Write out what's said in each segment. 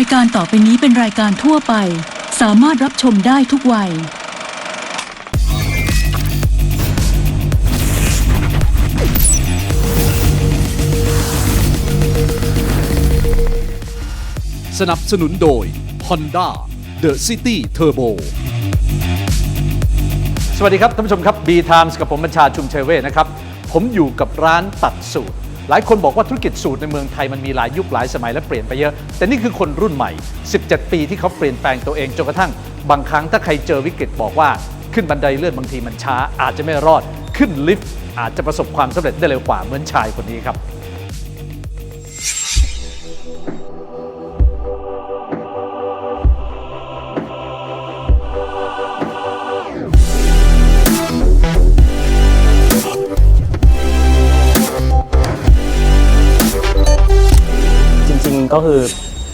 ายการต่อไปนี้เป็นรายการทั่วไป สามารถรับชมได้ทุกวัย สนับสนุนโดย Honda The City Turbo สวัสดีครับท่านผู้ชมครับ B Times กับผมบัญชาชุมเชยเวทนะครับ ผมอยู่กับร้านตัดสูตร หลายคนบอกว่าธุรกิจสูตรในเมืองไทยมันมีหลายยุคหลายสมัยและเปลี่ยนไปเยอะ แต่นี่คือคนรุ่นใหม่ 17 ปีที่เขาเปลี่ยนแปลงตัวเองจนกระทั่ง บางครั้งถ้าใครเจอวิกฤตบอกว่าขึ้นบันไดเลื่อนบางทีมันช้า อาจจะไม่รอด ขึ้นลิฟต์อาจจะประสบความสำเร็จได้เร็วกว่าเหมือนชายคนนี้ครับ ก็คือ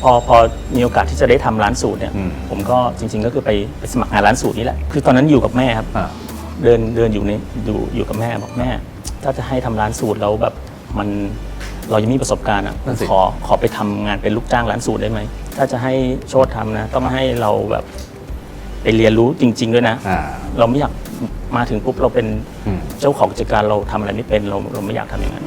พอพอมีโอกาสที่จะได้ทำร้านสูตรเนี่ยผมก็จริง ๆ ก็คือไปไปสมัครงานร้านสูตรนี่แหละ คือตอนนั้นอยู่กับแม่ครับ อ่า เดินเดินอยู่ในอยู่อยู่กับแม่บอกแม่ ถ้าจะให้ทำร้านสูตรแล้วแบบมันเรายังไมมีประสบการณ์อะนั่นสิ ขอขอไปทำงานเป็นลูกจ้างร้านสูตรได้ไหมถ้าจะให้โชดทำนะ ต้องให้เราแบบไปเรียนรู้จริง ๆ ด้วยนะ อ่า เราไม่อยากมาถึงปุ๊บเราเป็นอืม เจ้าของกิจการเราทำอะไรไม่เป็นเราเราไม่อยากทำอย่างนั้น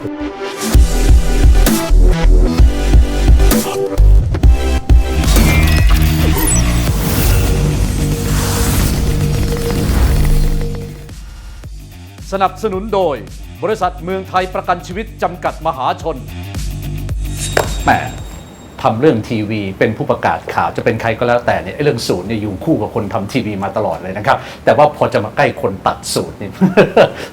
สนับสนุนโดย บริษัทเมืองไทยประกันชีวิตจำกัดมหาชนแหมทำเรื่องทีวี เป็นผู้ประกาศข่าวจะเป็นใครก็แล้วแต่เนี่ยไอ้เรื่องสูตรเนี่ยอยู่คู่กับคนทำทีวีมาตลอดเลยนะครับ แต่ว่าพอจะมาใกล้คนตัดสูตรนี่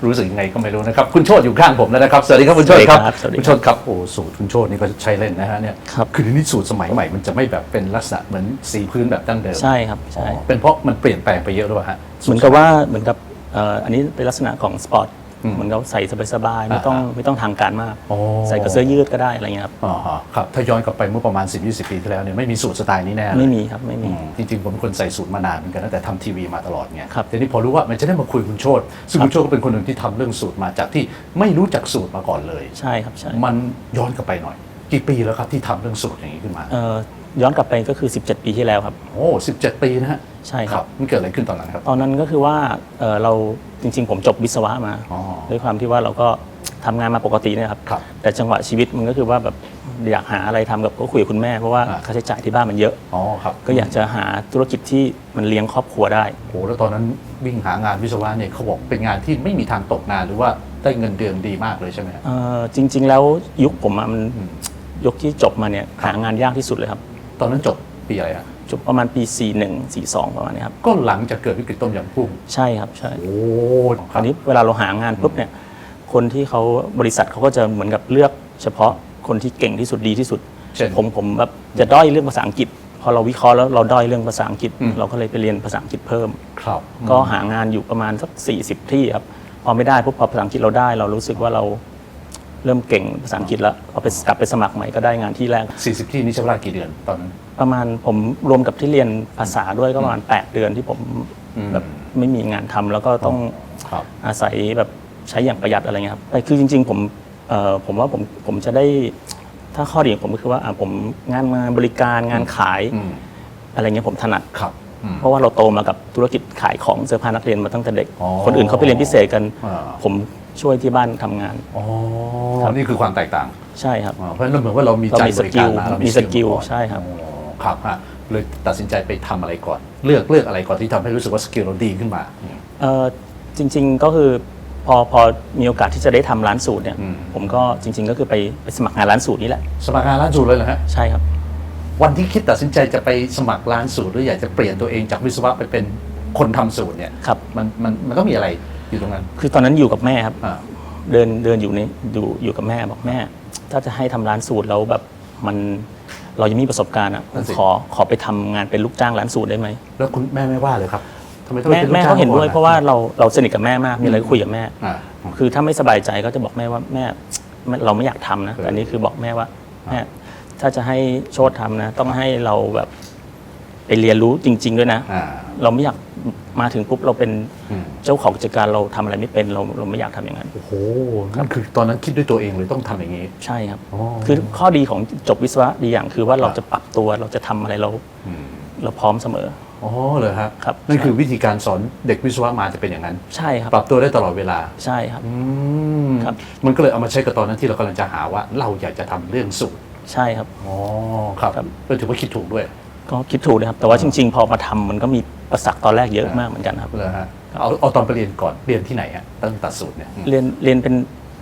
รู้สึกยังไงก็ไม่รู้นะครับ คุณโชติอยู่ข้างผมแล้วนะครับ สวัสดีครับคุณโชติครับสวัสดีครับคุณโชติครับโอ้สูตรคุณโชตินี่ก็ใช้เล่นนะฮะเนี่ยครับคือทีนี้สูตรสมัยใหม่มันจะไม่แบบเป็นลักษณะเหมือนสีพื้นแบบดั้งเดิมใช่ครับใช่อ๋อเป็นเพราะมันเปลี่ยนแปลงไปเยอะหรือเปล่าฮะเหมือนกับว่าเหมือนกับ เอ่ออันนี้เป็นลักษณะของสปอร์ตอืมเหมือนกับใส่สบายๆไม่ต้องอ่าฮะไม่ต้องทางการมากอ๋อใส่กับเสื้อยืดก็ได้อะไรเงี้ยครับอ๋อฮะครับ ถ้าย้อนกลับไปเมื่อประมาณ 10-20 ปีที่แล้วเนี่ยไม่มีสูตรสไตล์นี้แน่เลย ไม่มีครับไม่มีอืมจริงๆ ผมเป็นคนใส่สูตรมานานเหมือนกันตั้งแต่ทำทีวีมาตลอดไงครับทีนี้พอรู้ว่ามันจะได้มาคุยคุณโชตซึ่งคุณโชตก็เป็นคนหนึ่งที่ทำเรื่องสูตรมาจากที่ไม่รู้จักสูตรมาก่อนเลย ใช่ครับใช่มันย้อนกลับไปหน่อย กี่ปีแล้วครับที่ทำเรื่องสูตรอย่างนี้ขึ้นมา เอ่อย้อนกลับไปก็คือ 17 ปีที่แล้วครับ โอ้สิบเจ็ดปีนะฮะ ใช่ครับ มันเกิดอะไรขึ้นตอนนั้นครับ ตอนนั้นก็คือว่าเอ่อเราจริง ๆ ผมจบวิศวะมา อ๋อ ด้วยความที่ว่าเราก็ทำงานมาปกติเนะครับ ครับแต่จังหวะชีวิตมันก็คือว่าแบบอยากหาอะไรทำกับก็คุยกับคุณแม่ เพราะว่าอ่า ค่าใช้จ่ายที่บ้านมันเยอะ อ๋อครับก็อยากจะหาธุรกิจที่มันเลี้ยงครอบครัวได้โอ้แล้วตอนนั้นวิ่งหางานวิศวะเนี่ยเขาบอกเป็นงานที่ไม่มีทางตกงานหรือว่าได้เงินเดือนดีมากเลยใช่ไหมฮะเอ่อจริง ๆ แล้วยุคผมอะมันอืม ยุคที่จบมาเนี่ยหางานยากที่สุดเลยครับ ตอนนั้นจบปีอะไรฮะ จบประมาณปี 41 42 ประมาณนี้ครับ ก็หลังจากเกิดวิกฤตต้มยำกุ้งใช่ครับ ใช่ โอ้คราวนี้เวลาเราหางานปุ๊บเนี่ย คนที่เขาบริษัทเขาก็จะเหมือนกับเลือก เฉพาะคนที่เก่งที่สุดดีที่สุด เช่น ผมผมแบบจะด้อยเรื่องภาษาอังกฤษ พอเราวิเคราะห์แล้วเราด้อยเรื่องภาษาอังกฤษ อืม เราก็เลยไปเรียนภาษาอังกฤษเพิ่ม ครับก็หางานอยู่ประมาณสัก40 ที่ครับ พอไม่ได้ปุ๊บพอภาษาอังกฤษเราได้ เรารู้สึกว่าเรา เริ่มเก่งภาษาอังกฤษแล้วพอไปกลับไปสมัครใหม่ก็ได้งานที่แรก 40 ที่นี่ใช้เวลากี่เดือนตอนนั้น ประมาณผมรวมกับที่เรียนภาษาด้วยก็ประมาณ 8 เดือนที่ผมอืม แบบไม่มีงานทำแล้วก็ต้องครับ อาศัยแบบใช้อย่างประหยัดอะไรเงี้ยครับแต่คือจริง ๆ ผมเอ่อผมว่าผมผมจะได้ถ้าข้อดีของผมก็คือว่าอะผมงานมาบริการงานขายอืม อะไรเงี้ยผมถนัด ครับอืม เพราะว่าเราโตมากับธุรกิจขายของเสื้อผ้านักเรียนมาตั้งแต่เด็ก อ๋อคนอื่นเขาไปเรียนพิเศษกัน อ่า ผมช่วยที่บ้านทำงาน อ๋อ ครับนี่คือความแตกต่างใช่ครับอ่าเพราะฉะนั้นเหมือนว่าเรามีใจเรามีบริการมาสกิลเรามีมีสกิลมาก่อนใช่ครับ อ๋อครับฮะเลยตัดสินใจไปทำอะไรก่อน เลือกเลือกอะไรก่อนที่ทำให้รู้สึกว่าสกิลเราดีขึ้นมา เอ่อจริงๆก็คือพอพอมีโอกาสที่จะได้ทำร้านสูตรเนี่ย อืม ผมก็จริง ๆ ก็คือไปไปสมัครงานร้านสูตรนี่แหละสมัครงานร้านสูตรเลยเหรอฮะ ใช่ครับ วันที่คิดตัดสินใจจะไปสมัครร้านสูตรหรืออยากจะเปลี่ยนตัวเองจากวิศวะไปเป็นคนทำสูตรเนี่ย ครับ มันมันมันต้องมีอะไรอยู่ตรงนั้น คือตอนนั้นอยู่กับแม่ครับ อ่า เดินเดินอยู่ในอยู่อยู่กับแม่บอกแม่ ถ้าจะให้ทำร้านสูตรแล้วแบบมันเรายังไมมีประสบการณ์อะนั่นสิ ขอขอไปทำงานเป็นลูกจ้างร้านสูตรได้ไหม แล้วคุณแม่ไม่ว่าเลยครับทำไมต้องแม่ป็นลูกแม่จ้งเขาเห็นด้วยก่อเพราะว่าเราเราสนิทกับแม่มากมีอะไรก็คุยกับแม่ อ่า คือถ้าไม่สบายใจก็จะบอกแม่ว่าแม่ไม่เราไม่อยากทำนะเออแต่อันนี้คือบอกแม่ว่าแม่ถ้าจะให้โชดทำนะ ต้องให้เราแบบ ไปเรียนรู้จริง ๆ ด้วยนะ อ่า เราไม่อยากมาถึงปุ๊บเราเป็นอืม เจ้าของกิจการเราทำอะไรไม่เป็นเราเราไม่อยากทำอย่างนั้น โอ้โหนั่นคือตอนนั้นคิดด้วยตัวเองเลยต้องทำอย่างนี้ ใช่ครับ อ๋อคือข้อดีของจบวิศวะดีอย่างคือว่าเราครับ จะปรับตัวเราจะทำอะไรเราอืมเราพร้อมเสมอ อ๋อเลยฮะครับ นั่นใช่คือวิธีการสอนเด็กวิศวะมาจะเป็นอย่างนั้น ใช่ครับ ปรับตัวได้ตลอดเวลา ใช่ครับ อืมครับ มันก็เลยเอามาใช้กับตอนนั้นที่เรากำลังจะหาว่า เราอยากจะทำเรื่องสูตร ใช่ครับ อ๋อ ครับ ครับ ก็ถือว่าคิดถูกด้วย ก็คิดถูกนะครับ แต่ว่าจริง ๆ พอมาทำมันก็มีประสักตอนแรกเยอะมากเหมือนกันครับเลยฮะเอาเอาตอนไปเรียนก่อนเรียนที่ไหนฮะตั้งตัดสูตรเนี่ย เรียนเรียนเป็น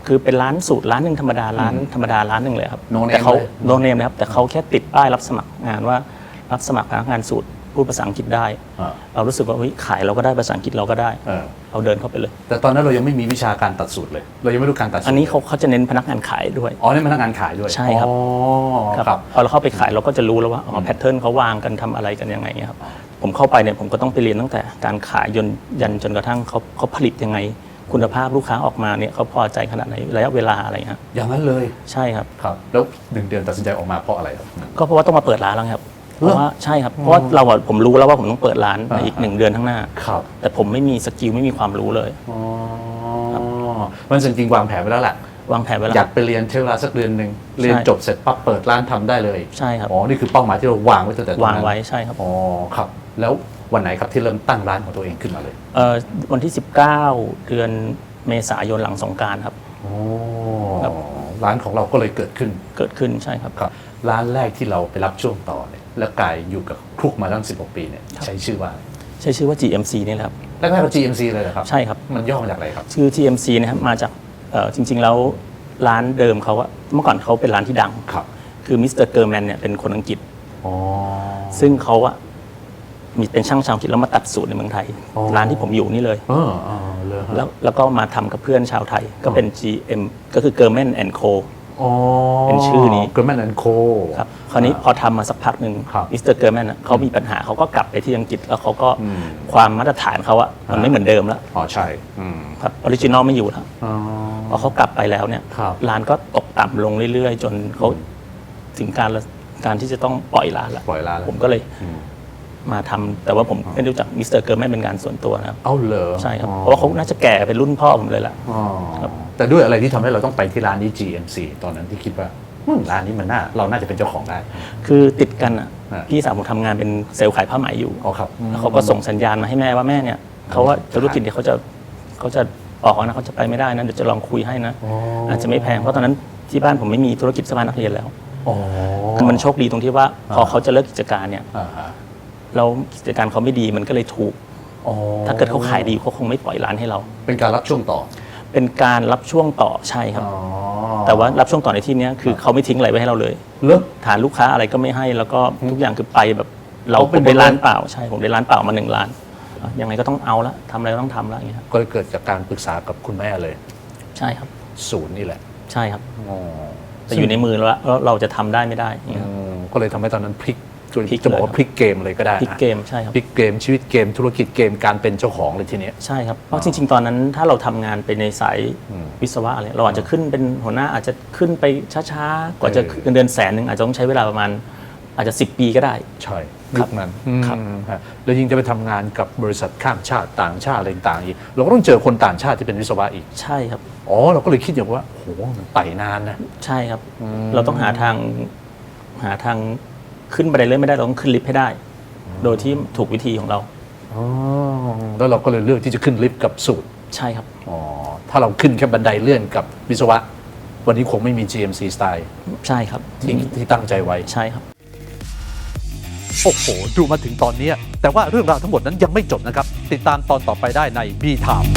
คือเป็นร้านสูตรร้านหนึ่งธรรมดาร้านธรรมดาร้านหนึ่งเลยครับ No name แต่เขาเลย โนเนมนะครับแต่เขาแค่ติดป้ายรับสมัครงานว่ารับสมัครพนักงานสูตร พูดภาษาอังกฤษได้ อ่า เรารู้สึกว่าเฮ้ยขายเราก็ได้ภาษาอังกฤษเราก็ได้ เออเราเดินเข้าไปเลย แต่ตอนนั้นเรายังไม่มีวิชาการตัดสูตรเลย เรายังไม่รู้การตัดสูตรอันนี้เขาเขาจะเน้นพนักงานขายด้วย อ๋อนี่พนักงานขายด้วยใช่ครับ อ๋อครับครับพอเราเข้าไปขายเราก็จะรู้แล้วว่าอ๋อแพทเทิร์นเขาวางกันทำอะไรกันยังไงครับผมเข้าไปเนี่ยผมก็ต้องไปเรียนตั้งแต่การขายยนยันจนกระทั่งเขาเขาผลิตยังไง คุณภาพลูกค้าออกมาเนี่ยเขาพอใจขนาดไหนระยะเวลาอะไรครับอย่างนั้นเลย ใช่ครับ ครับ แล้วหนึ่งเดือนตัดสินใจออกมาเพราะอะไรครับ ก็เพราะว่าต้องมาเปิดร้านแล้วครับ เพเหรอราะว่าใช่ครับเพราะว่าเราอะผมรู้แล้วว่าผมต้องเปิดร้านในอีกอ่าหนึ่งเดือนข้างหน้า ครับแต่ผมไม่มีสกิลไม่มีความรู้เลย อ๋อมันจริงๆวางแผนไว้แล้วแหละวางแผนไว้แล้ว อยากไปเรียนใช้เวลาสักเดือนหนึ่งเรียนจบเสร็จปั๊บเปิดร้านทำได้เลยใช่ครับ อ๋อนี่คือเป้าหมายที่เราวางไว้ตั้งแต่ตอนวางนั้นไว้ใช่ครับอ๋อครับ แล้ววันไหนครับที่เริ่มตั้งร้านของตัวเองขึ้นมาเลยเอ่อวันที่ 19 เดือนเมษายนหลังสงกรารครับ อ๋อครับ ร้านของเราก็เลยเกิดขึ้นเกิดขึ้นใช่ครับ ครับ ร้านแรกที่เราไปรับช่วงต่อเนี่ย และกลายอยู่กับครุกมาตั้ง 16 ปีเนี่ยใช้ชื่อว่าอะไรใช้ชื่อว่า GMC นี่แหละครับแรกๆก็ GMC เลยเหรอครับ ใช่ครับ มันย่อมาจากอะไรครับ ชื่อ GMC นะครับมาจากเอ่อจริง ๆ แล้วร้านเดิมเขาอะเมื่อก่อนเขาเป็นร้านที่ดัง ครับคือมิสเตอร์เกอร์แมนเนี่ยเป็นคนอังกฤษ อ๋อ ซึ่งเขาอะมีเป็นช่างชาวอังกฤษแล้วมาตัดสูตรในเมืองไทย อ๋อ ร้านที่ผมอยู่นี่เลย เออเออเลยฮะ แล้วแล้วก็มาทำกับเพื่อนชาวไทย ก็เป็น GM ก็คือ g e r m a n and Co อ๋อ เป็นชื่อนี้ เกอร์แมนแอนโคครับคราวนี้พอทำมาสักพักหนึ่งครับมิสเตอร์เกอร์แมนเขามีปัญหาเขาก็กลับไปที่อังกฤษแล้วเขาก็อืมความมาตรฐานเขาอะมันไม่เหมือนเดิมแล้วอ๋อใช่อืมครับออริจินอลไม่อยู่แล้วอ๋อพอเขากลับไปแล้วเนี่ยครับร้านก็ตกต่ำลงเรื่อยๆ จนเขาถึงการละการที่จะต้องปล่อยร้านแล้วปล่อยร้านแล้วผมก็เลยอื มมาทำแต่ว่าผมไม่รู้จักมิสเตอร์เกอร์แมนเป็นการส่วนตัวนะครับเอาเหรอใช่ครับอ๋อเพราะว่าเขาน่าจะแก่เป็นรุ่นพ่อผมเลยแหละอ๋อครับแต่ด้วยอะไรที่ทำให้เราต้องไปที่ร้านนี้ GMC ตอนนั้นที่คิดว่าอืมร้านนี้มันน่าเราน่าจะเป็นเจ้าของได้ คือติดกันอะอ่าพี่สาวผมทำงานเป็นเซลล์ขายผ้าไหมอยู่อ๋อครับแล้วเขาก็ส่งสัญญาณมาให้แม่ว่าแม่เนี่ยเขาว่าธุรกิจเนี่ยเขาจะเขาจะออกนะเขาจะไปไม่ได้นะเดี๋ยวจะลองคุยให้นะอ๋ออาจจะไม่แพงเพราะตอนนั้นที่บ้านผมไม่มีธุรกิจสภานักเรียนแล้วอ๋อคือมันโชคดีตรงที่ว่าพอเขาจะเลิกกิจการเนี่ย อ่าฮะเรากิจการเขาไม่ดีมันก็เลยถูก อ๋อถ้าเกิดเขาขายดีเขาคงไม่ปล่อยร้านให้เรา เป็นการรับช่วงต่อเป็นการรับช่วงต่อใช่ครับอ๋อแต่ว่ารับช่วงต่อในที่เนี้ยคือเขาไม่ทิ้งอะไรไว้ให้เราเลย เลิก ฐานลูกค้าอะไรก็ไม่ให้แล้วก็ทุกอย่างคือไปแบบเราเอาผเป็นมได้หมดเลยร้านเปล่าใช่ผมได้ร้านเปล่ามาหนึ่งร้านอะยังไงก็ต้องเอาละทำอะไรก็ต้องทำละอย่างเงี้ยครับก็เกิดจากการปรึกษากับคุณแม่เลย ใช่ครับ ศูนย์นี่แหละใช่ครับอ๋อแต่อยู่ในมือแล้วแล้วเราจะทำได้ไม่ได้อย่างเงี้ยอืมก็เลยทำให้ตอนนั้นพลิก พลิกจะบอกเลยว่าพลิกเกมเลยก็ได้พลิกเกมใช่ครับพลิกเกมชีวิตเกมธุรกิจเกมการเป็นเจ้าของเลยทีเนี้ยใช่ครับเพราะจริง ๆ ตอนนั้นถ้าเราทำงานไปในสายอืมวิศวะอะไรเราอาจจะขึ้นเป็นหัวหน้าอาจจะขึ้นไปช้าๆกว่าจะเออเงินเดือนแสนหนึ่งอาจจะต้องใช้เวลาประมาณอาจจะ 10 ปีก็ได้ ใช่ครัยุบคนั้นครับอืมฮะแล้วยิ่งจะไปทำงานกับบริษัทข้ามชาติต่างชาติอะไรต่างๆอีก เราก็ต้องเจอคนต่างชาติที่เป็นวิศวะอีก ใช่ครับ อ๋อ เราก็เลยคิดอย่างว่าโหมันไต่นานนะ ใช่ครับ เราต้องหาทางหาทาง ขึ้นบันไดเลื่อนไม่ได้เราต้องขึ้นลิฟต์ให้ได้ โดยที่ถูกวิธีของเรา อ๋อแล้วเราก็เลยเลือกที่จะขึ้นลิฟต์กับสูตรใช่ครับ อ๋อถ้าเราขึ้นแค่บันไดเลื่อนกับวิศวะ วันนี้คงไม่มี GMC สไตล์ใช่ครับที่ที่ตั้งใจไว้ ใช่ครับ โอ้โห ดูมาถึงตอนนี้แต่ว่าเรื่องราวทั้งหมดนั้นยังไม่จบนะครับ ติดตามตอนต่อไปได้ใน B Time